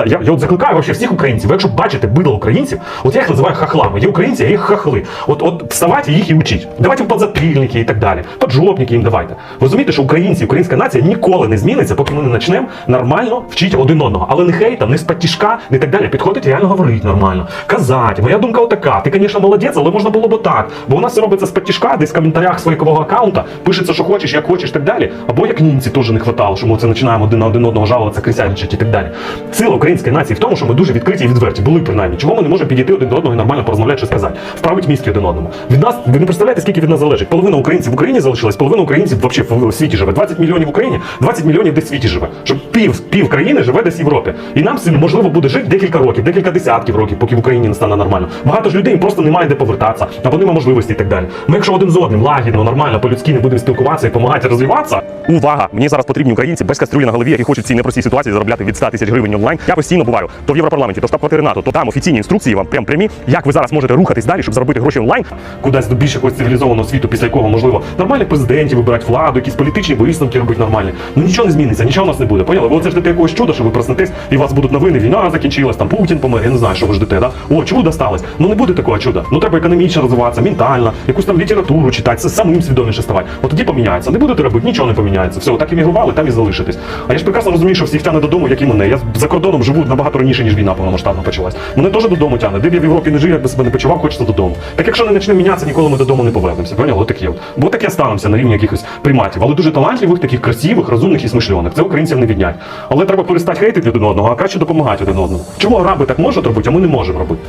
Та, я, я от закликаю вообще всіх українців, ви якщо бачите бидло українців, от я їх називаю хахлами. Є українці, а є хахли. От, от вставайте їх і учіть. Давайте в подзатильники і так далі. Поджопники їм давайте. Ви розумієте, що українці, українська нація ніколи не зміниться, поки ми не почнемо нормально вчити один одного. Але не хейтом, не з потішка, не так далі. Підходить реально говорити нормально. Казати, моя думка отака. Ти, звісно, молодець, але можна було б так. Бо у нас це робиться з потішка, десь в коментарях своєго аккаунта, пишеться, що хочеш, як хочеш, так далі. Або як німці теж не хватало, що ми це починаємо один на один одного жалуватися, крисяничати і так далі. Сила української нації в тому, що ми дуже відкриті і відверті. Були принаймні. Чого ми не можемо підійти один до одного і нормально порозмовляти, що сказати? Вправить мізки один одному. Від нас ви не представляєте, скільки від нас залежить. Половина українців в Україні залишилась, половина українців взагалі в світі живе. 20 мільйонів в Україні, 20 мільйонів десь в світі живе. Щоб пів пів країни живе десь в Європі. І нам можливо буде жити декілька років, декілька десятків років, поки в Україні не стане нормально. Багато ж людей просто немає де повертатися, або немає можливості і так далі. Ми, якщо один з одним лагідно, нормально, по-людськи не будемо спілкуватися і допомагати розвиватися. Увага! Мені зараз потрібні українці без кастрюлі на голові, які хочуть в цій непростій ситуації заробляти від 100 тисяч гривень онлайн. Я постійно буваю то в Європарламенті, то штаб-квартири НАТО, то там офіційні інструкції вам прям прямі, як ви зараз можете рухатись далі, щоб заробити гроші онлайн, кудись до більш якогось цивілізованого світу, після якого можливо нормальних президентів вибирати владу, якісь політичні висновки робити нормальні. Ну нічого не зміниться, нічого у нас не буде. Поняли? Ви оце ждете якогось чуда, що ви проснетесь і у вас будуть новини, війна закінчилась, там Путін помер, я не знаю, що ви ждете, да? О, чудо сталося. Ну не буде такого чуда. Ну треба економічно розвиватися, ментально, якусь там літературу читати, самим свідоміше ставати. От тоді поміняється. Не будете робити, нічого не поміняється. Все, так іммігрували, там і залишитесь. А я ж прекрасно розумію, що всіх тяне додому, як і мене. Я за кордоном живу набагато раніше, ніж війна повномасштабно почалась. Мене теж додому тягне. Де б я в Європі не жив, як би себе не почував, хочеться додому. Так якщо не почне мінятися, ніколи ми додому не повернемося. Поняли? Отакі от. Бо таке станемося на рівні якихось приматів. Але дуже талантливих, таких красивих, розумних і смишлених. Це українців не віднять. Але треба перестати хейтити один одного, а краще допомагати один одному. Чому араби так можуть робити, а ми не можемо робити?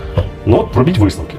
Ну от робіть висновки.